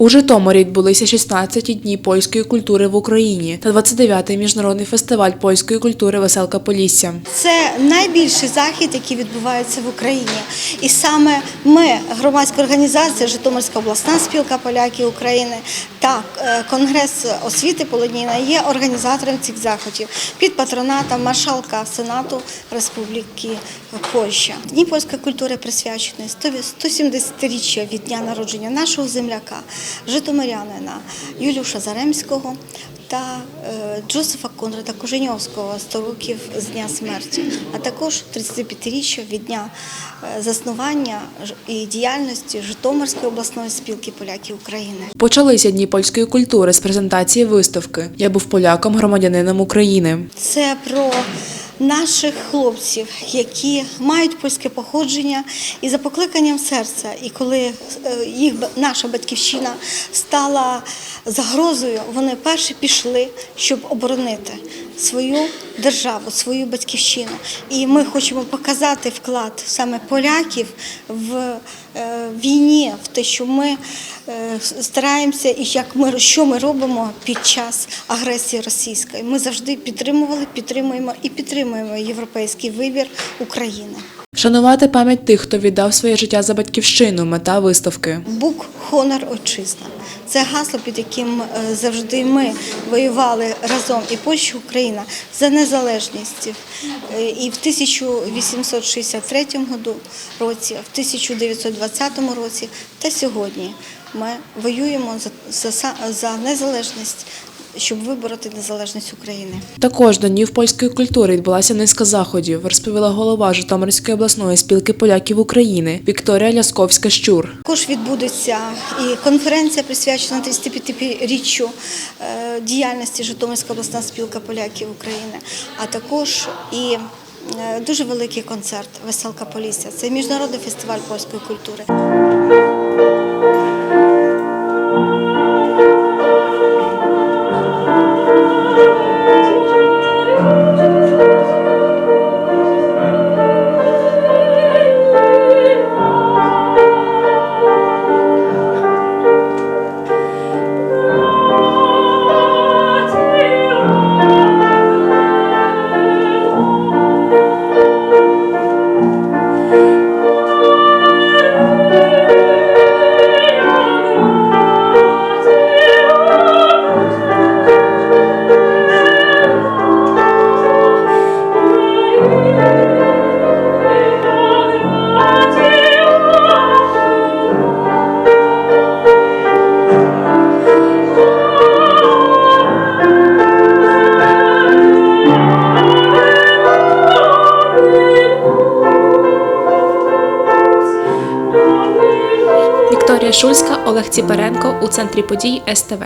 У Житомирі відбулися 16-ті дні польської культури в Україні та 29-й міжнародний фестиваль польської культури Веселка Полісся. Це найбільший захід, який відбувається в Україні. І саме ми, громадська організація Житомирська обласна спілка поляків України та е, Конгрес освіти Полоніна є організатором цих заходів під патронатом маршалка Сенату Республіки Польща. Дні польської культури присвячені 170-річчя від дня народження нашого земляка, житомирянина Юліуша Заремського та е, Джозефа Конрада Коженьовського 100 років з дня смерті, а також 35-річчя від дня е, заснування і діяльності Житомирської обласної спілки поляків України. Почалися дні польської культури з презентації виставки Я був поляком, громадянином України. Це про наших хлопців, які мають польське походження, і за покликанням серця, і коли е, їх наша батьківщина стала загрозою, вони перші пішли, щоб оборонити свою державу, свою батьківщину. І ми хочемо показати вклад саме поляків в е, війні, в те, що ми е, стараємося і як ми що ми робимо під час агресії російської. Ми завжди підтримували, підтримуємо і підтримуємо європейський вибір України. Вшанувати пам'ять тих, хто віддав своє життя за батьківщину. Мета виставки. Бук Хонор Отчизна. Це гасло, під яким е, завжди ми воювали разом і Польща, Україна за незалежність. Е, І в 1863 году році, в 1920 році та сьогодні ми воюємо за, за, за незалежність, щоб вибороти незалежність України. Також до днів польської культури відбулася низка заходів, розповіла голова Житомирської обласної спілки поляків України Вікторія Лясковська Щур. Також відбудеться і конференція присвячена 35-річчю е, діяльності Житомирська обласна спілка поляків України, а також і е, дуже великий концерт Веселка Полісся. Це міжнародний фестиваль польської культури. Шульська, Олег Ціпаренко у центрі подій СТВ.